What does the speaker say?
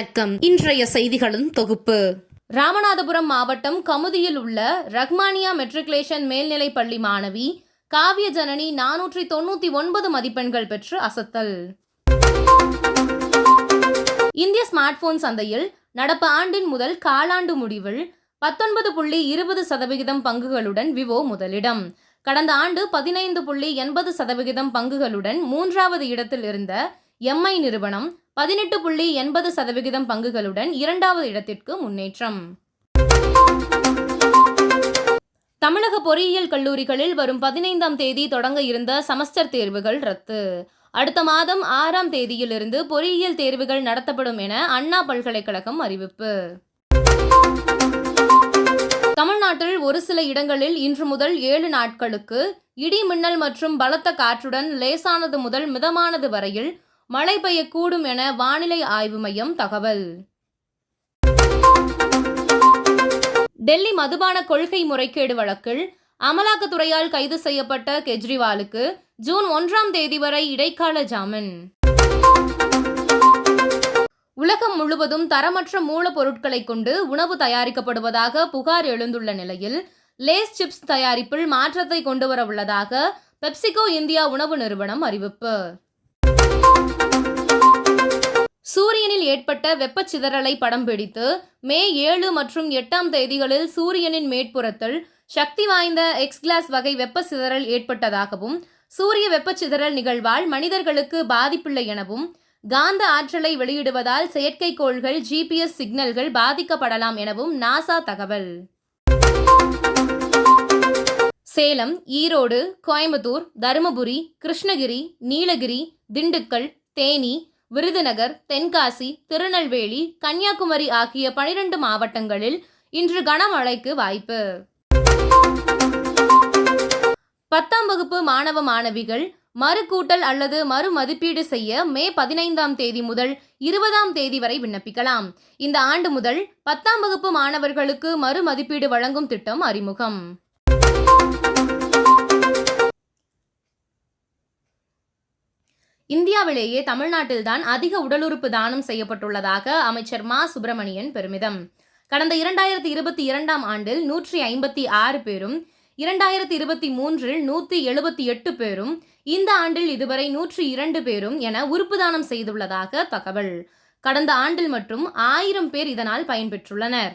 வணக்கம். இன்றைய செய்திகளின் தொகுப்பு. ராமநாதபுரம் மாவட்டம் கமுதியில் உள்ள ரஹ்மானியா மெட்ரிகுலேஷன் மேல்நிலைப் பள்ளி மாணவி காவிய ஜனனி நானூற்றி தொண்ணூத்தி ஒன்பது மதிப்பெண்கள் பெற்று அசத்தல். இந்திய ஸ்மார்ட் போன் சந்தையில் நடப்பு ஆண்டின் முதல் காலாண்டு முடிவில் பத்தொன்பது புள்ளி இருபது சதவிகிதம் பங்குகளுடன் விவோ முதலிடம். கடந்த ஆண்டு பதினைந்து புள்ளி எண்பது சதவிகிதம் பங்குகளுடன் மூன்றாவது இடத்தில் இருந்த எம்ஐ நிறுவனம் பதினெட்டு புள்ளி எண்பது சதவிகிதம் பங்குகளுடன் இரண்டாவது இடத்திற்கு முன்னேற்றம். தமிழக பொறியியல் கல்லூரிகளில் வரும் பதினைந்தாம் தேதி தொடங்க இருந்த செமஸ்டர் தேர்வுகள் ரத்து. அடுத்த மாதம் ஆறாம் தேதியிலிருந்து பொறியியல் தேர்வுகள் நடத்தப்படும் என அண்ணா பல்கலைக்கழகம் அறிவிப்பு. தமிழ்நாட்டில் ஒரு சில இடங்களில் இன்று முதல் ஏழு நாட்களுக்கு இடி மின்னல் மற்றும் பலத்த காற்றுடன் லேசானது முதல் மிதமானது வரையில் மழை பெய்யக்கூடும் என வானிலை ஆய்வு மையம் தகவல். டெல்லி மதுபான கொள்கை முறைகேடு வழக்கில் அமலாக்கத்துறையால் கைது செய்யப்பட்ட கெஜ்ரிவாலுக்கு ஜூன் ஒன்றாம் தேதி வரை இடைக்கால ஜாமீன். உலகம் முழுவதும் தரமற்ற மூலப்பொருட்களை கொண்டு உணவு தயாரிக்கப்படுவதாக புகார் எழுந்துள்ள நிலையில் லேஸ் சிப்ஸ் தயாரிப்பில் மாற்றத்தை கொண்டுவர உள்ளதாக பெப்சிகோ இந்தியா உணவு நிறுவனம் அறிவிப்பு. சூரியனில் ஏற்பட்ட வெப்பச்சிதறலை படம் பிடித்து மே ஏழு மற்றும் எட்டாம் தேதிகளில் சூரியனின் மேற்புறத்தில் சக்தி வாய்ந்த எக்ஸ் கிளாஸ் வகை வெப்பச்சிதறல் ஏற்பட்டதாகவும் சூரிய வெப்பச்சிதறல் நிகழ்வால் மனிதர்களுக்கு பாதிப்பில்லை எனவும் காந்த ஆற்றலை வெளியிடுவதால் செயற்கைக்கோள்கள் ஜிபிஎஸ் சிக்னல்கள் பாதிக்கப்படலாம் எனவும் நாசா தகவல். சேலம் ஈரோடு கோயம்புத்தூர் தருமபுரி கிருஷ்ணகிரி நீலகிரி திண்டுக்கல் தேனி விருதுநகர் தென்காசி திருநெல்வேலி கன்னியாகுமரி ஆகிய பனிரெண்டு மாவட்டங்களில் இன்று கனமழைக்கு வாய்ப்பு. பத்தாம் வகுப்பு மாணவ மாணவிகள் மறுகூட்டல் அல்லது மறு மதிப்பீடு செய்ய மே பதினைந்தாம் தேதி முதல் இருபதாம் தேதி வரை விண்ணப்பிக்கலாம். இந்த ஆண்டு முதல் பத்தாம் வகுப்பு மாணவர்களுக்கு மறு மதிப்பீடு வழங்கும் திட்டம் அறிமுகம். இந்தியாவிலேயே தமிழ்நாட்டில்தான் அதிக உடல் உறுப்பு தானம் செய்யப்பட்டுள்ளதாக அமைச்சர் மா. சுப்பிரமணியன் பெருமிதம். கடந்த இரண்டாயிரத்தி இருபத்தி இரண்டாம் ஆண்டில் நூற்றி ஐம்பத்தி ஆறு பேரும் இரண்டாயிரத்தி இருபத்தி மூன்றில் நூற்றி எழுபத்தி எட்டு பேரும் இந்த ஆண்டில் இதுவரை நூற்றி இரண்டு பேரும் என உறுப்பு தானம் செய்துள்ளதாக தகவல். கடந்த ஆண்டில் மட்டும் ஆயிரம் பேர் இதனால் பயன்பெற்றுள்ளனர்.